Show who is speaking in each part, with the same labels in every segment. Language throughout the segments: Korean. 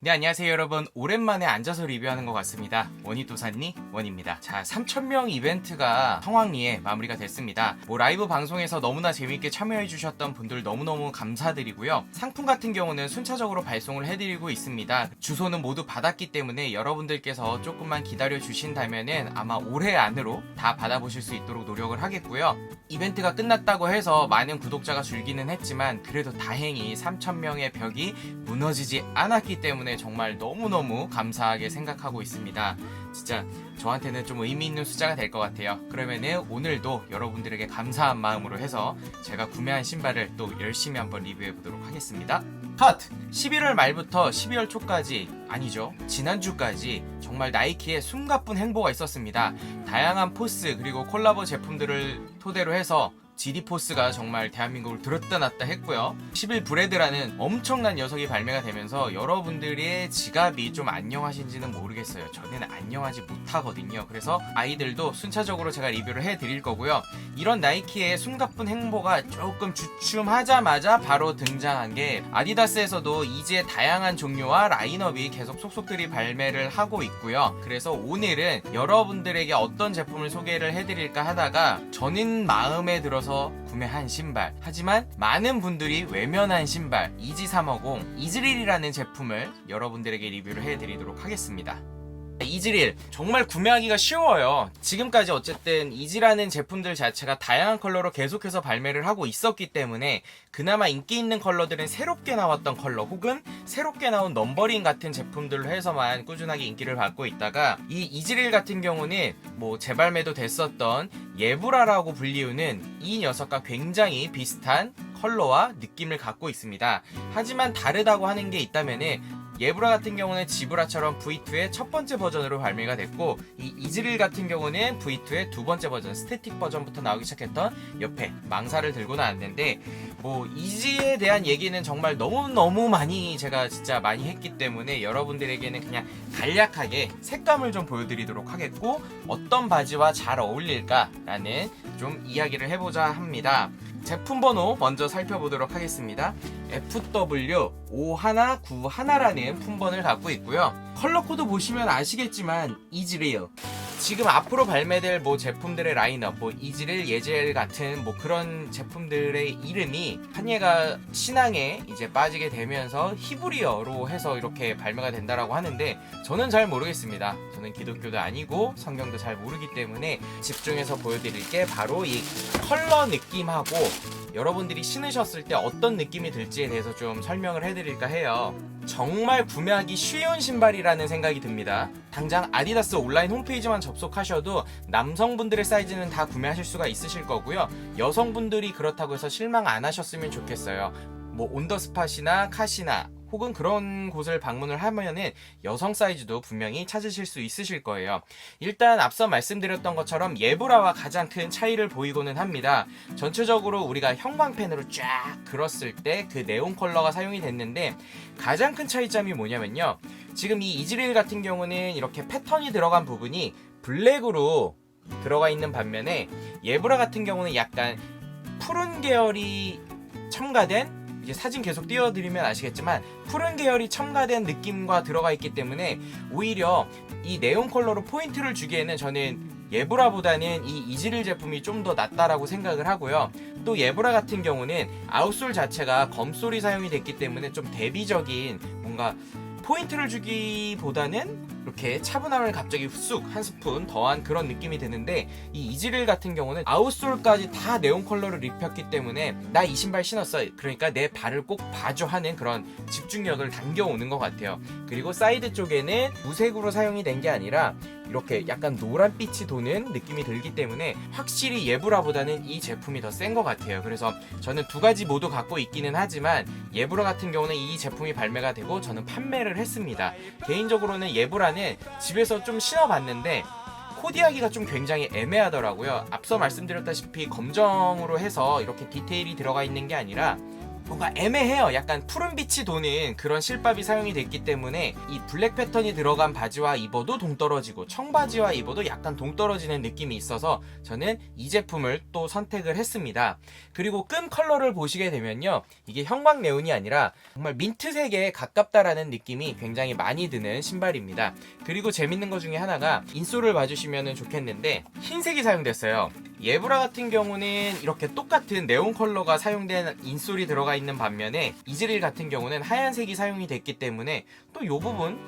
Speaker 1: 네, 안녕하세요, 여러분. 오랜만에 앉아서 리뷰하는 것 같습니다. 원희도사님, 원입니다. 자, 3,000명 이벤트가 성황리에 마무리가 됐습니다. 뭐, 라이브 방송에서 너무나 재밌게 참여해주셨던 분들 너무너무 감사드리고요. 상품 같은 경우는 순차적으로 발송을 해드리고 있습니다. 주소는 모두 받았기 때문에 여러분들께서 조금만 기다려주신다면은 아마 올해 안으로 다 받아보실 수 있도록 노력을 하겠고요. 이벤트가 끝났다고 해서 많은 구독자가 줄기는 했지만 그래도 다행히 3,000명의 벽이 무너지지 않았기 때문에 정말 너무너무 감사하게 생각하고 있습니다. 진짜 저한테는 좀 의미 있는 숫자가 될 것 같아요. 그러면은 오늘도 여러분들에게 감사한 마음으로 해서 제가 구매한 신발을 또 열심히 한번 리뷰해 보도록 하겠습니다. 컷! 11월 말부터 12월 초까지 아니죠. 지난주까지 정말 나이키의 숨가쁜 행보가 있었습니다. 다양한 포스 그리고 콜라보 제품들을 토대로 해서 지디포스가 정말 대한민국을 들었다 놨다 했고요. 11 브레드라는 엄청난 녀석이 발매가 되면서 여러분들의 지갑이 좀 안녕하신지는 모르겠어요. 저는 안녕하지 못하거든요. 그래서 아이들도 순차적으로 제가 리뷰를 해드릴 거고요. 이런 나이키의 숨가쁜 행보가 조금 주춤하자마자 바로 등장한 게 아디다스에서도 이제 다양한 종류와 라인업이 계속 속속들이 발매를 하고 있고요. 그래서 오늘은 여러분들에게 어떤 제품을 소개를 해드릴까 하다가 저는 마음에 들어서 구매한 신발 하지만 많은 분들이 외면한 신발 이지350 이즈릴이라는 제품을 여러분들에게 리뷰를 해드리도록 하겠습니다. 이즈릴 정말 구매하기가 쉬워요. 지금까지 어쨌든 이지라는 제품들 자체가 다양한 컬러로 계속해서 발매를 하고 있었기 때문에 그나마 인기 있는 컬러들은 새롭게 나왔던 컬러 혹은 새롭게 나온 넘버링 같은 제품들로 해서만 꾸준하게 인기를 받고 있다가 이 이즈릴 같은 경우는 뭐 재발매도 됐었던 예브라라고 불리우는 이 녀석과 굉장히 비슷한 컬러와 느낌을 갖고 있습니다. 하지만 다르다고 하는 게 있다면은 예브라 같은 경우는 지브라처럼 V2의 첫 번째 버전으로 발매가 됐고 이 이즈릴 같은 경우는 V2의 두 번째 버전 스태틱 버전부터 나오기 시작했던 옆에 망사를 들고 나왔는데 뭐 이지에 대한 얘기는 정말 너무너무 많이 제가 진짜 많이 했기 때문에 여러분들에게는 그냥 간략하게 색감을 좀 보여드리도록 하겠고 어떤 바지와 잘 어울릴까라는 좀 이야기를 해보자 합니다. 제품 번호 먼저 살펴보도록 하겠습니다. FW5191라는 품번을 갖고 있고요. 컬러 코드 보시면 아시겠지만 이즈릴 지금 앞으로 발매될 뭐 제품들의 라인업, 뭐 이즈릴, 예젤 같은 뭐 그런 제품들의 이름이 한 얘가 신앙에 이제 빠지게 되면서 히브리어로 해서 이렇게 발매가 된다라고 하는데 저는 잘 모르겠습니다. 저는 기독교도 아니고 성경도 잘 모르기 때문에 집중해서 보여드릴 게 바로 이 컬러 느낌하고 여러분들이 신으셨을 때 어떤 느낌이 들지에 대해서 좀 설명을 해드릴까 해요. 정말 구매하기 쉬운 신발이라는 생각이 듭니다. 당장 아디다스 온라인 홈페이지만 접속하셔도 남성분들의 사이즈는 다 구매하실 수가 있으실 거고요. 여성분들이 그렇다고 해서 실망 안 하셨으면 좋겠어요. 뭐 온더스팟이나 카시나 혹은 그런 곳을 방문을 하면은 여성 사이즈도 분명히 찾으실 수 있으실 거예요. 일단 앞서 말씀드렸던 것처럼 예브라와 가장 큰 차이를 보이고는 합니다. 전체적으로 우리가 형광펜으로 쫙 그렸을 때 그 네온 컬러가 사용이 됐는데 가장 큰 차이점이 뭐냐면요. 지금 이 이즈릴 같은 경우는 이렇게 패턴이 들어간 부분이 블랙으로 들어가 있는 반면에 예브라 같은 경우는 약간 푸른 계열이 첨가된 이제 사진 계속 띄워드리면 아시겠지만 푸른 계열이 첨가된 느낌과 들어가 있기 때문에 오히려 이 네온 컬러로 포인트를 주기에는 저는 예브라보다는 이 이즈릴 제품이 좀 더 낫다라고 생각을 하고요. 또 예브라 같은 경우는 아웃솔 자체가 검솔이 사용이 됐기 때문에 좀 대비적인 뭔가 포인트를 주기보다는 이렇게 차분함을 갑자기 쑥 한 스푼 더한 그런 느낌이 드는데 이 이즈릴 같은 경우는 아웃솔까지 다 네온 컬러를 입혔기 때문에 나 이 신발 신었어 그러니까 내 발을 꼭 봐줘 하는 그런 집중력을 당겨오는 것 같아요 그리고 사이드 쪽에는 무색으로 사용이 된 게 아니라 이렇게 약간 노란빛이 도는 느낌이 들기 때문에 확실히 예브라보다는 이 제품이 더 센 것 같아요. 그래서 저는 두 가지 모두 갖고 있기는 하지만 예브라 같은 경우는 이 제품이 발매가 되고 저는 판매를 했습니다. 개인적으로는 예브라는 집에서 좀 신어봤는데 코디하기가 좀 굉장히 애매하더라고요. 앞서 말씀드렸다시피 검정으로 해서 이렇게 디테일이 들어가 있는 게 아니라 뭔가 애매해요. 약간 푸른빛이 도는 그런 실밥이 사용이 됐기 때문에 이 블랙 패턴이 들어간 바지와 입어도 동떨어지고 청바지와 입어도 약간 동떨어지는 느낌이 있어서 저는 이 제품을 또 선택을 했습니다. 그리고 끈 컬러를 보시게 되면요. 이게 형광 네온이 아니라 정말 민트색에 가깝다라는 느낌이 굉장히 많이 드는 신발입니다. 그리고 재밌는 것 중에 하나가 인솔을 봐주시면 좋겠는데 흰색이 사용됐어요. 예브라 같은 경우는 이렇게 똑같은 네온 컬러가 사용된 인솔이 들어가 있는 반면에 이즈릴 같은 경우는 하얀색이 사용이 됐기 때문에 또이 부분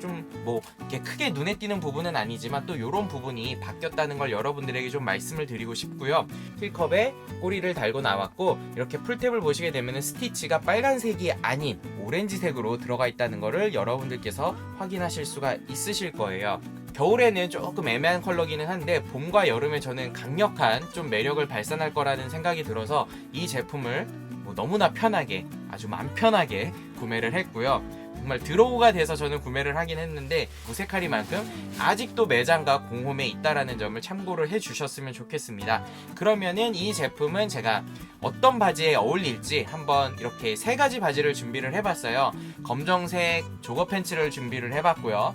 Speaker 1: 좀 뭐 이렇게 크게 눈에 띄는 부분은 아니지만 또 이런 부분이 바뀌었다는 걸 여러분들에게 좀 말씀을 드리고 싶고요. 힐컵에 꼬리를 달고 나왔고 이렇게 풀탭을 보시게 되면 스티치가 빨간색이 아닌 오렌지색으로 들어가 있다는 것을 여러분들께서 확인하실 수가 있으실 거예요. 겨울에는 조금 애매한 컬러기는 한데 봄과 여름에 저는 강력한 좀 매력을 발산할 거라는 생각이 들어서 이 제품을 뭐 너무나 편하게 아주 맘 편하게 구매를 했고요. 정말 드로우가 돼서 저는 구매를 하긴 했는데 무색하리만큼 아직도 매장과 공홈에 있다라는 점을 참고를 해주셨으면 좋겠습니다. 그러면은 이 제품은 제가 어떤 바지에 어울릴지 한번 이렇게 세 가지 바지를 준비를 해봤어요. 검정색 조거 팬츠를 준비를 해봤고요.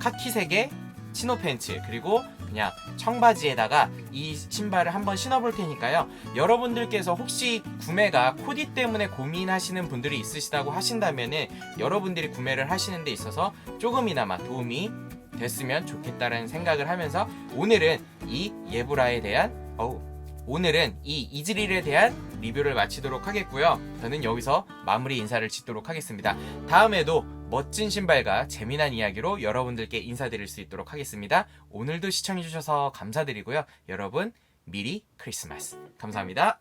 Speaker 1: 카키색의 치노 팬츠 그리고 그냥 청바지에다가 이 신발을 한번 신어볼 테니까요. 여러분들께서 혹시 구매가 코디 때문에 고민하시는 분들이 있으시다고 하신다면은 여러분들이 구매를 하시는 데 있어서 조금이나마 도움이 됐으면 좋겠다라는 생각을 하면서 오늘은 이 예브라에 대한 어우 오늘은 이 이즈릴에 대한 리뷰를 마치도록 하겠고요. 저는 여기서 마무리 인사를 짓도록 하겠습니다. 다음에도 멋진 신발과 재미난 이야기로 여러분들께 인사드릴 수 있도록 하겠습니다. 오늘도 시청해주셔서 감사드리고요. 여러분, 미리 크리스마스. 감사합니다.